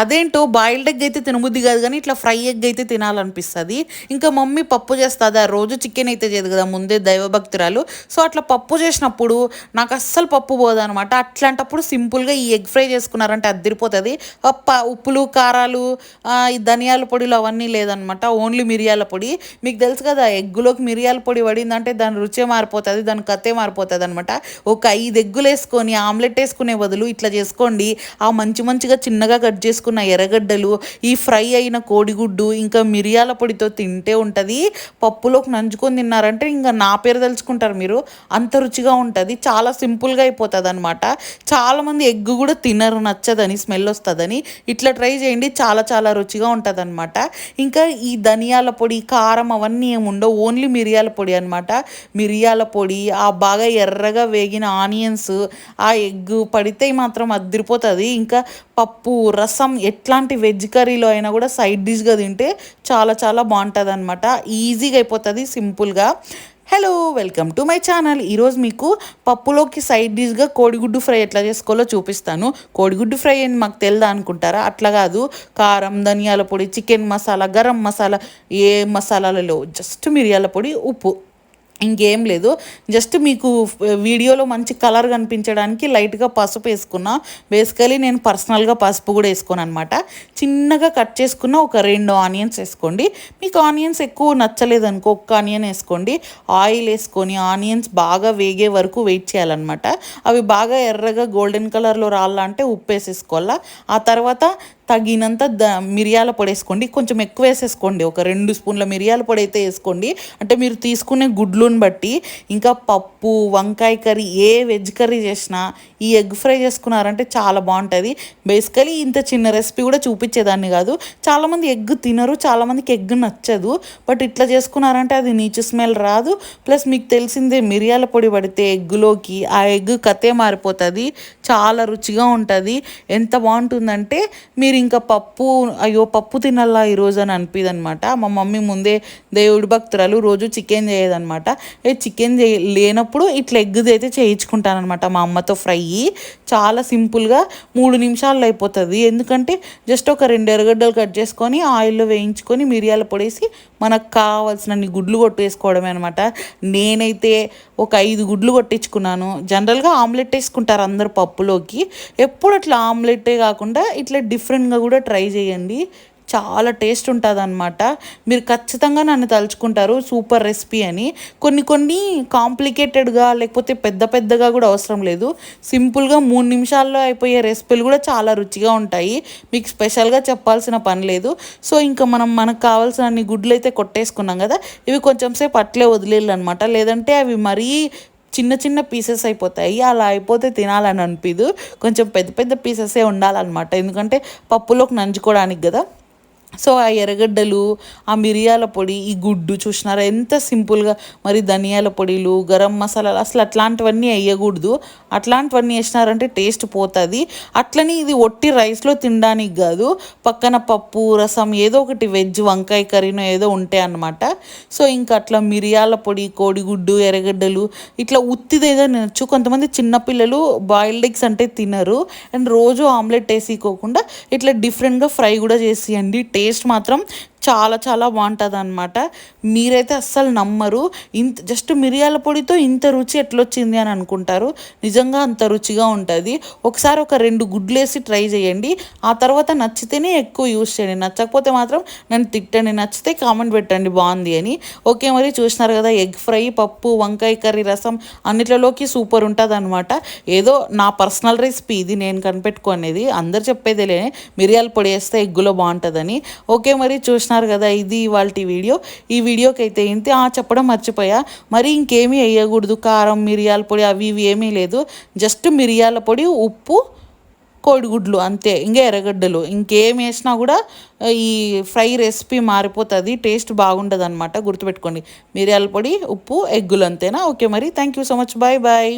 అదేంటో boiled egg అయితే తినబుద్ది కాదు కానీ ఇట్లా ఫ్రై ఎగ్ అయితే తినాలనిపిస్తుంది. ఇంకా మమ్మీ పప్పు చేస్తుంది. రోజు చికెన్ అయితే చేయదు కదా ముందే దైవభక్తురాలు. సో అట్లా పప్పు చేసినప్పుడు నాకు అస్సలు పప్పు పోదనమాట అట్లాంటప్పుడు సింపుల్గా ఈ ఎగ్ ఫ్రై చేసుకున్నారంటే అద్దరిపోతుంది ప ఉప్పులు కారాలు ఈ ధనియాల పొడిలు అవన్నీ లేదనమాట ఓన్లీ మిరియాల పొడి. మీకు తెలుసు కదా ఎగ్గులోకి మిరియాల పొడి పడిందంటే దాని రుచే మారిపోతుంది దాని కథే మారిపోతుంది అనమాట ఒక ఐదు ఎగ్గులు వేసుకొని ఆమ్లెట్ వేసుకునే బదులు ఇట్లా చేసుకోండి. ఆ మంచి మంచిగా చిన్నగా కట్ చేసి చేసుకున్న ఎర్రగడ్డలు ఈ ఫ్రై అయిన కోడిగుడ్డు ఇంకా మిరియాల పొడితో తింటే ఉంటుంది. పప్పులోకి నంచుకొని తిన్నారంటే ఇంకా నా పేరు తెలుసుకుంటారు మీరు. అంత రుచిగా ఉంటుంది. చాలా సింపుల్గా అయిపోతుంది అనమాట చాలామంది ఎగ్ కూడా తినరు నచ్చదని స్మెల్ వస్తుందని. ఇట్లా ట్రై చేయండి చాలా చాలా రుచిగా ఉంటుంది అనమాట ఇంకా ఈ ధనియాల పొడి కారం అవన్నీ ఏముండవు ఓన్లీ మిరియాల పొడి అనమాట మిరియాల పొడి ఆ బాగా ఎర్రగా వేగిన ఆనియన్స్ ఆ ఎగ్ పడితే మాత్రం అదిరిపోతుంది. ఇంకా పప్పు రసం ఎట్లాంటి వెజ్ కర్రీలో అయినా కూడా సైడ్ డిష్గా తింటే చాలా చాలా బాగుంటుంది అనమాట ఈజీగా అయిపోతుంది సింపుల్గా hello welcome to my channel ఈరోజు మీకు పప్పులోకి సైడ్ డిష్గా కోడిగుడ్డు ఫ్రై ఎట్లా చేసుకోవాలో చూపిస్తాను. కోడిగుడ్డు ఫ్రై అని మాకు తెలుదా అనుకుంటారా? అట్లా కాదు. కారం ధనియాల పొడి చికెన్ మసాలా గరం మసాలా ఏ మసాలాలలో? జస్ట్ మిరియాల పొడి ఉప్పు. ఇంకేం లేదు. జస్ట్ మీకు వీడియోలో మంచి కలర్ కనిపించడానికి లైట్గా పసుపు వేసుకున్నా. బేసికలీ నేను పర్సనల్గా పసుపు కూడా వేసుకోను అనమాట చిన్నగా కట్ చేసుకున్న ఒక రెండు ఆనియన్స్ వేసుకోండి. మీకు ఆనియన్స్ ఎక్కువ నచ్చలేదు అనుకో ఒక్క ఆనియన్ వేసుకోండి. ఆయిల్ వేసుకొని ఆనియన్స్ బాగా వేగే వరకు వెయిట్ చేయాలన్నమాట. అవి బాగా ఎర్రగా గోల్డెన్ కలర్లో రాళ్ళంటే ఉప్పు వేసేసుకోవాలా ఆ తర్వాత తగినంత ద మిరియాల పొడి వేసుకోండి. కొంచెం ఎక్కువ వేసేసుకోండి. ఒక రెండు స్పూన్ల మిరియాల పొడి అయితే వేసుకోండి. అంటే మీరు తీసుకునే గుడ్లుని బట్టి ఇంకా పప్పు వంకాయ కర్రీ ఏ వెజ్ కర్రీ చేసినా ఈ ఎగ్ ఫ్రై చేసుకున్నారంటే చాలా బాగుంటుంది. బేసికలీ ఇంత చిన్న రెసిపీ కూడా చూపించేదాన్ని కాదు. చాలామంది ఎగ్ తినరు చాలామందికి ఎగ్ నచ్చదు. బట్ ఇట్లా చేసుకున్నారంటే అది నీచు స్మెల్ రాదు. ప్లస్ మీకు తెలిసిందే మిరియాల పొడి పడితే ఎగ్గులోకి ఆ ఎగ్ కతే మారిపోతుంది. చాలా రుచిగా ఉంటుంది. ఎంత బాగుంటుందంటే మీరు ఇంకా పప్పు అయ్యో పప్పు తినాలా ఈరోజు అని అనిపిది అనమాట మా మమ్మీ ముందే దేవుడి భక్తురాలు రోజు చికెన్ చేయదనమాట ఏ చికెన్ చేయ లేనప్పుడు ఇట్లా ఎగ్గుది అయితే చేయించుకుంటానమాట మా అమ్మతో ఫ్రై. చాలా సింపుల్గా మూడు నిమిషాల్లో అయిపోతుంది. ఎందుకంటే జస్ట్ ఒక రెండు ఎర్రగడ్డలు కట్ చేసుకొని ఆయిల్లో వేయించుకొని మిరియాల పొడేసి మనకు కావాల్సినన్ని గుడ్లు కొట్టేసుకోవడమే అనమాట నేనైతే ఒక ఐదు గుడ్లు కొట్టించుకున్నాను. జనరల్గా ఆమ్లెట్ వేసుకుంటారు అందరు పప్పులోకి. ఎప్పుడు అట్లా ఆమ్లెట్టే కాకుండా ఇట్లా డిఫరెంట్ డిఫరెంట్గా కూడా ట్రై చేయండి. చాలా టేస్ట్ ఉంటుంది అనమాట మీరు ఖచ్చితంగా నన్ను తలుచుకుంటారు సూపర్ రెసిపీ అని. కొన్ని కొన్ని కాంప్లికేటెడ్గా లేకపోతే పెద్ద పెద్దగా కూడా అవసరం లేదు. సింపుల్గా మూడు నిమిషాల్లో అయిపోయే రెసిపీలు కూడా చాలా రుచిగా ఉంటాయి. మీకు స్పెషల్గా చెప్పాల్సిన పని లేదు. సో ఇంకా మనం మనకు కావాల్సిన అన్ని గుడ్లు అయితే కొట్టేసుకున్నాం కదా ఇవి కొంచెం సేపు అట్లే వదిలేళ్ళు అనమాట లేదంటే అవి మరీ చిన్న చిన్న పీసెస్ అయిపోతాయి. అలా అయిపోతే తినాలని అనిపిదు. కొంచెం పెద్ద పెద్ద పీసెసే ఉండాలన్నమాట. ఎందుకంటే పప్పులోకి నంచుకోవడానికి కదా. సో ఆ ఎర్రగడ్డలు ఆ మిరియాల పొడి ఈ గుడ్డు చూసినారా? ఎంత సింపుల్గా మరి ధనియాల పొడిలు గరం మసాలాలు అసలు అట్లాంటివన్నీ వేయకూడదు. అట్లాంటివన్నీ వేసినారంటే టేస్ట్ పోతుంది. అట్లని ఇది ఒట్టి రైస్లో తినడానికి కాదు. పక్కన పప్పు రసం ఏదో ఒకటి వెజ్ వంకాయ కర్రీనో ఏదో ఉంటాయి అన్నమాట. సో ఇంకా అట్లా మిరియాల పొడి కోడిగుడ్డు ఎర్రగడ్డలు ఇట్లా ఉత్తిదేదో తినచ్చు. కొంతమంది చిన్నపిల్లలు బాయిల్డ్ ఎగ్స్ అంటే తినరు. అండ్ రోజు ఆమ్లెట్ వేసుకోకుండా ఇట్లా డిఫరెంట్గా ఫ్రై కూడా చేసియండి. టేస్ట్ మాత్రం చాలా చాలా బాగుంటుంది అనమాట మీరైతే అస్సలు నమ్మరు. ఇంత జస్ట్ మిరియాల పొడితో ఇంత రుచి ఎట్లొచ్చింది అని అనుకుంటారు. నిజంగా అంత రుచిగా ఉంటుంది. ఒకసారి ఒక రెండు గుడ్లు వేసి ట్రై చేయండి. ఆ తర్వాత నచ్చితేనే ఎక్కువ యూస్ చేయండి. నచ్చకపోతే మాత్రం నన్ను తిట్టండి. నచ్చితే కామెంట్ పెట్టండి బాగుంది అని. ఓకే మరి చూసినారు కదా ఎగ్ ఫ్రై పప్పు వంకాయ కర్రీ రసం అన్నిట్లలోకి సూపర్ ఉంటుంది అనమాట ఏదో నా పర్సనల్ రెసిపీ ఇది నేను కనిపెట్టుకునేది. అందరు చెప్పేదేలే మిరియాల పొడి వేస్తే ఎగ్గులో బాగుంటుందని. ఓకే మరి చూసిన చూస్తున్నారు కదా ఇది ఇవాళ వీడియో. ఈ వీడియోకి అయితే ఏంటి? ఆ చెప్పడం మర్చిపోయా. మరి ఇంకేమీ వేయకూడదు. కారం మిరియాల పొడి అవి ఇవి ఏమీ లేదు. జస్ట్ మిరియాల పొడి ఉప్పు కోడిగుడ్లు అంతే. ఇంకా ఎర్రగడ్డలు. ఇంకేం వేసినా కూడా ఈ ఫ్రై రెసిపీ మారిపోతుంది. టేస్ట్ బాగుండదు అనమాట గుర్తుపెట్టుకోండి. మిరియాల పొడి ఉప్పు ఎగ్గులు అంతేనా? ఓకే మరి. Thank you so much. Bye bye.